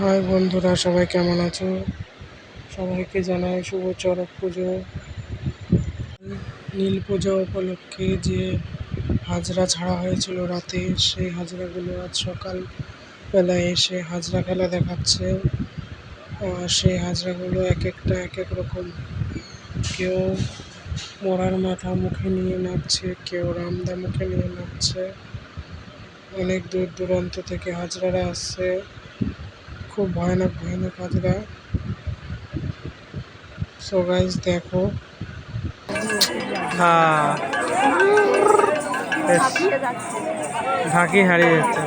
High বন্ধুরা, সবাই কেমন আছো? সবাইকে জানাই শুভ চরক পুজো। নীল পুজো উপলক্ষে যে হাজরা ছাড়া হয়েছিল রাতে, সেই হাজরাগুলো আজ সকাল বেলায় এসে হাজরা খেলা দেখাচ্ছে। সেই হাজরাগুলো এক একটা এক এক রকম। কেউ মরার মাথা মুখে নিয়ে নাচছে, কেউ রামদা মুখে নিয়ে নাচছে। অনেক দূর দূরান্ত থেকে হাজরারা আসছে। খুব ভয়ানক ভয়ানক হাজরা সো গাইজ দেখো। হ্যাঁ ঢাকি হারিয়ে যাচ্ছে।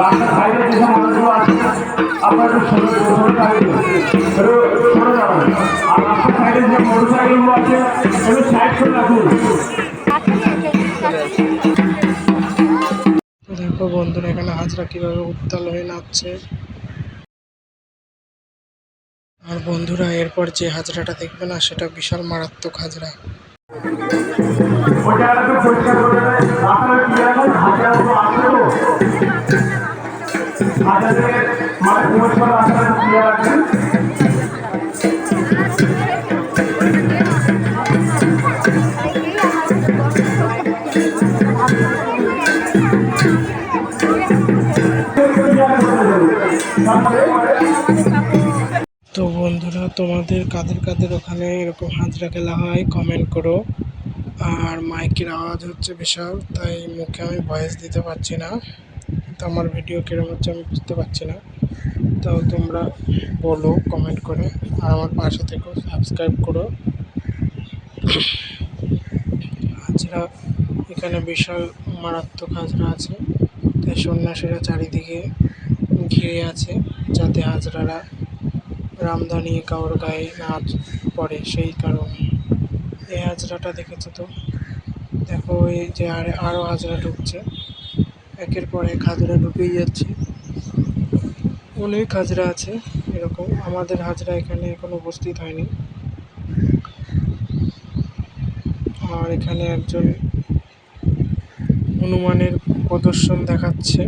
রাস্তার সাইডে যেসব মানুষগুলো আছে আপনার একটু সরে সরে দাঁড়িয়ে একটু সরে যাবেন। আর রাস্তার সাইডে যে মোটর সাইকেলগুলো আছে একটু সাইড করে রাখুন। দেখো বন্ধুরা এখানে হাজরা কীভাবে উত্তাল হয়ে নাচছে। আর বন্ধুরা এরপর যে হাজরাটা দেখবে না সেটা বিশাল মারাত্মক হাজরা। জায়গাটা একটু পরিষ্কার করে রাস্তাটা ক্লিয়ার রাখুন হাজারগুলো আসবে তো? তো বন্ধুরা, তোমাদের কাদের কাদের ওখানে এরকম হাজরা খেলা হয় কমেন্ট করো। আর মাইকের আওয়াজ হচ্ছে বিশাল, তাই মুখে আমি ভয়েস দিতে পারছি না। আমার ভিডিও কীরকম হচ্ছে আমি বুঝতে পারছি না। তো তোমরা বলো কমেন্ট করে। আর আমার পাশে থেকো সাবস্ক্রাইব করো। হাজরা, এখানে বিশাল মারাত্মক হাজরা আছে। তাই সন্ন্যাসীরা চারিদিকে ঘিরে আছে, যাতে হাজরারা রামদা নিয়ে কারোর গায়ে নাচ পড়ে, সেই কারণে। এই হাজরাটা দেখেছ তো? দেখো, এই যে আর আরও হাজরা ঢুকছে। একের পর এক হাজরা ঢুকেই যাচ্ছে। অনেক হাজরা আছে, এরকম আমাদের হাজরা এখানে এখন উপস্থিত হয়নি। আর এখানে একজন হনুমানের প্রদর্শন দেখাচ্ছে।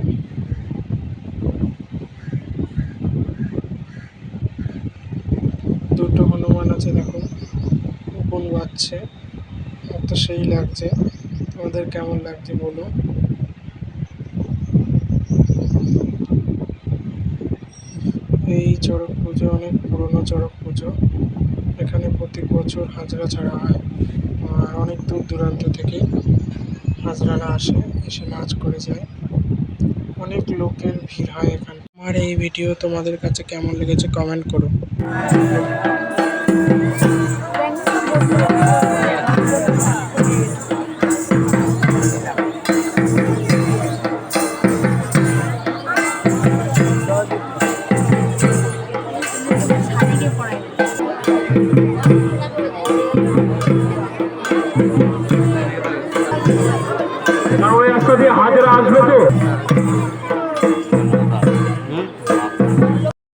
দুটো হনুমান আছে, দেখো বাজছে। আমার তো সেই লাগছে। তোমাদের কেমন লাগছে বলো? এই চড়ক পুজো অনেক পুরনো চড়ক পুজো। এখানে প্রতি বছর হাজরা ছাড়া হয়। আর অনেক দূর দূরান্ত থেকে হাজরারা আসে, এসে নাচ করে যায়। অনেক লোকের ভিড় হয় এখানে। আমার এই ভিডিও তোমাদের কাছে কেমন লেগেছে কমেন্ট করো। করাই দিয়ে হাজারা আসবে তো